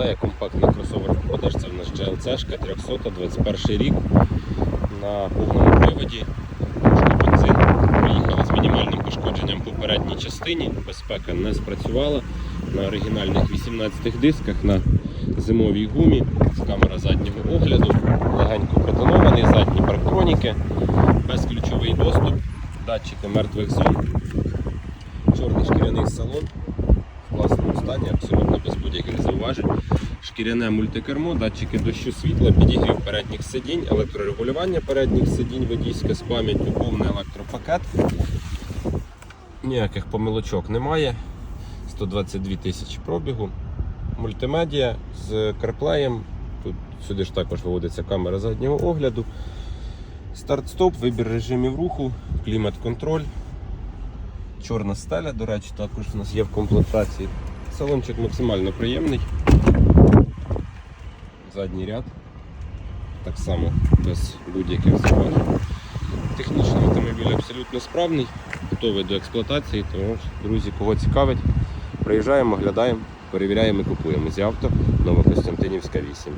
виглядає компактний кросовер продаж. Це в нас GLC 300, 21 рік на повному приводі. Бензин. Поїхала з мінімальним пошкодженням по передній частині. Безпека не спрацювала. На оригінальних 18 дисках на зимовій гумі. Камера заднього огляду. Легенько протонований, задні парктроніки, безключовий доступ, датчики мертвих зон, чорний шкіряний салон в класному стані, абсолютно зауважень. Шкіряне мультикермо, датчики дощу світла, підігрів передніх сидінь, електрорегулювання передніх сидінь, водійське з пам'яттю, повний електропакет. Ніяких помилочок немає. 122 тисячі пробігу. Мультимедіа з карплеєм. Тут сюди ж також виводиться камера заднього огляду. Старт-стоп, вибір режимів руху, клімат-контроль. Чорна стеля, до речі, також у нас є в комплектації. Салончик максимально приємний. Задній ряд. Так само без будь-яких зауважень. Технічний автомобіль абсолютно справний, готовий до експлуатації. Тому, друзі, кого цікавить, приїжджаємо, оглядаємо, перевіряємо і купуємо. Зі авто Новокостянтинівська 8.